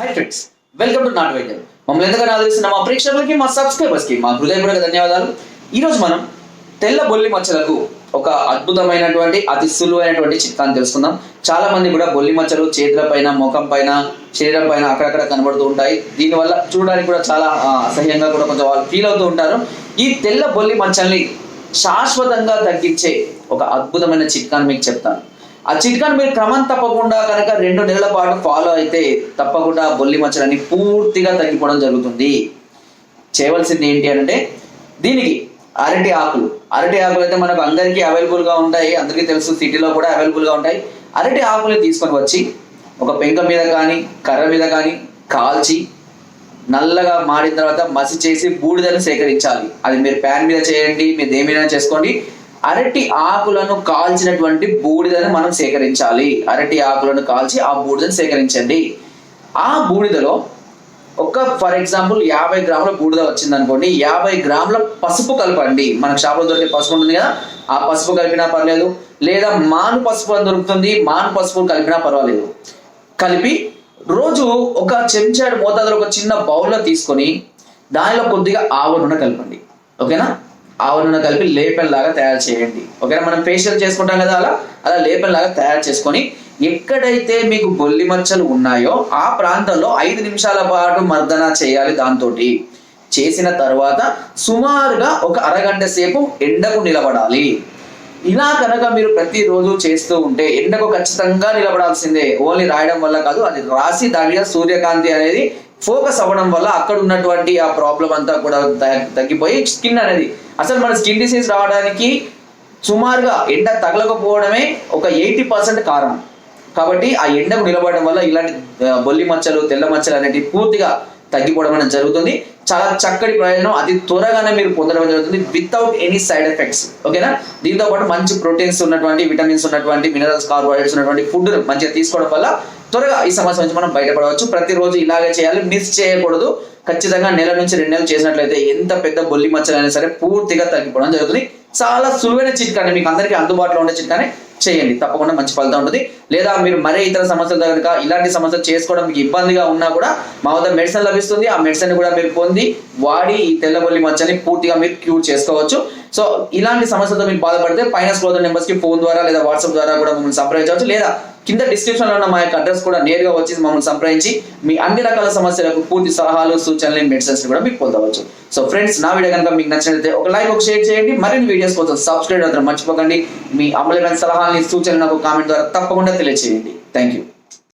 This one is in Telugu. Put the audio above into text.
హాయ్ ఫ్రెండ్స్ వెల్కమ్ టు నాట్ వైద్యం మమ్మల్ని ఎంతగానో ఆదరిస్తున్న మా ప్రేక్షకులకి మా సబ్స్క్రైబర్స్కి మా హృదయపూర్వక ధన్యవాదాలు. ఈరోజు మనం తెల్ల బొల్లి మచ్చలకు ఒక అద్భుతమైనటువంటి అతి సులువైనటువంటి చిట్కాని తెలుసుకుందాం. చాలా మంది కూడా బొల్లి మచ్చలు చేతుల పైన ముఖం పైన శరీరం పైన అక్కడక్కడ కనబడుతూ ఉంటాయి. దీనివల్ల చూడడానికి కూడా చాలా అసహ్యంగా కూడా కొంచెం వాళ్ళు ఫీల్ అవుతూ ఉంటారు. ఈ తెల్ల బొల్లి మచ్చల్ని శాశ్వతంగా తగ్గించే ఒక అద్భుతమైన చిట్కాని మీకు చెప్తాను. ఆ చిట్కాను మీరు క్రమం తప్పకుండా కనుక రెండు నెలల పాటు ఫాలో అయితే తప్పకుండా బొల్లి మచ్చలని పూర్తిగా తగ్గిపోవడం జరుగుతుంది. చేయవలసింది ఏంటి అంటే దీనికి అరటి ఆకులు. అరటి ఆకులు అయితే మనకు అందరికీ అవైలబుల్గా ఉంటాయి. అందరికీ తెలుసు సిటీలో కూడా అవైలబుల్గా ఉంటాయి. అరటి ఆకులు తీసుకొని వచ్చి ఒక పెంక మీద కానీ కర్ర మీద కానీ కాల్చి నల్లగా మాడిన తర్వాత మసి చేసి బూడిదను సేకరించాలి. అది మీరు ప్యాన్ మీద చేయండి మీరు మీద చేసుకోండి. అరటి ఆకులను కాల్చినటువంటి బూడిదను మనం సేకరించాలి. అరటి ఆకులను కాల్చి ఆ బూడిదను సేకరించండి. ఆ బూడిదలో ఒక ఫర్ ఎగ్జాంపుల్ యాభై గ్రాముల బూడిద వచ్చింది అనుకోండి యాభై గ్రాముల పసుపు కలపండి. మనకు షాపులో దొరికే పసుపు ఉంటుంది కదా ఆ పసుపు కలిపినా పర్లేదు లేదా మాను పసుపు అని దొరుకుతుంది మాను పసుపు కలిపినా పర్వాలేదు. కలిపి రోజు ఒక చెంచాడు మోతాదులో ఒక చిన్న బౌల్లో తీసుకొని దానిలో కొద్దిగా ఆవ నూనె కలపండి. ఓకేనా? ఆవు నూనె కలిపి లేపన్ లాగా తయారు చేయండి. ఓకేనా మనం ఫేషియల్ చేసుకుంటాం కదా అలా అలా లేపన్ లాగా తయారు చేసుకొని ఎక్కడైతే మీకు బొల్లి మచ్చలు ఉన్నాయో ఆ ప్రాంతంలో ఐదు నిమిషాల పాటు మర్దన చేయాలి దాంతో చేసిన తర్వాత సుమారుగా ఒక అరగంట సేపు ఎండకు నిలబడాలి. ఇలా కనుక మీరు ప్రతిరోజు చేస్తూ ఉంటే ఎండకు ఖచ్చితంగా నిలబడాల్సిందే. ఓన్లీ రాయడం వల్ల కాదు అది రాసి దాని మీద సూర్యకాంతి అనేది ఫోకస్ అవ్వడం వల్ల అక్కడ ఉన్నటువంటి ఆ ప్రాబ్లం అంతా కూడా తగ్గిపోయి స్కిన్ అనేది అసలు మన స్కిన్ డిసీజ్ రావడానికి సుమారుగా ఎండ తగలకపోవడమే ఒక ఎయిటీ పర్సెంట్ కారణం. కాబట్టి ఆ ఎండకు నిలబడడం వల్ల ఇలాంటి బొల్లి మచ్చలు తెల్ల మచ్చలు అనేటివి పూర్తిగా తగ్గిపోవడం అనేది జరుగుతుంది. చాలా చక్కటి ప్రయోజనం అతి త్వరగానే మీరు పొందడం జరుగుతుంది వితౌట్ ఎనీ సైడ్ ఎఫెక్ట్స్ ఓకేనా? దీంతో పాటు మంచి ప్రోటీన్స్ ఉన్నటువంటి విటమిన్స్ ఉన్నటువంటి మినరల్స్ కార్బోహైడ్రేట్స్ ఉన్నటువంటి ఫుడ్ మంచిగా తీసుకోవడం వల్ల త్వరగా ఈ సమస్య నుంచి మనం బయటపడవచ్చు. ప్రతిరోజు ఇలాగే చేయాలి. మిస్ చేయకూడదు. ఖచ్చితంగా నెల నుంచి రెండు నెలలు చేసినట్లయితే ఎంత పెద్ద బొల్లి మచ్చలైనా సరే పూర్తిగా తగ్గిపోవడం జరుగుతుంది. చాలా సులువైన చిట్కాని మీకు అందరికీ అందుబాటులో ఉండే చిట్కాని చేయండి. తప్పకుండా మంచి ఫలితం ఉంటుంది. లేదా మీరు మరే ఇతర సమస్యలతో కనుక ఇలాంటి సమస్యలు చేసుకోవడం మీకు ఇబ్బందిగా ఉన్నా కూడా మా వద్ద మెడిసిన్ లభిస్తుంది. ఆ మెడిసిన్ కూడా మీరు పొంది వాడి ఈ తెల్లబొల్లి మచ్చని పూర్తిగా మీరు క్యూర్ చేసుకోవచ్చు. సో ఇలాంటి సమస్యలతో మీరు బాధపడితే పైన స్క్రోల్ నెంబర్స్కి ఫోన్ ద్వారా లేదా వాట్సాప్ ద్వారా కూడా మిమ్మల్ని సంప్రదించవచ్చు. లేదా కింద డిస్క్రిప్షన్లో ఉన్న మా యొక్క అడ్రస్ కూడా నేరుగా వచ్చి మమ్మల్ని సంప్రదించి మీ అన్ని రకాల సమస్యలకు పూర్తి సలహాలు సూచనలు మెడిసిన్స్ కూడా మీకు పొందవచ్చు. సో ఫ్రెండ్స్ నా వీడియో కనుక మీకు నచ్చినట్లయితే ఒక లైక్ ఒక షేర్ చేయండి. మరిన్ని వీడియోస్ కోసం సబ్స్క్రైబ్ మాత్రం మర్చిపోకండి. మీ అమలమైన సలహాలని సూచనలు నాకు కామెంట్ ద్వారా తప్పకుండా తెలియజేయండి థ్యాంక్ యూ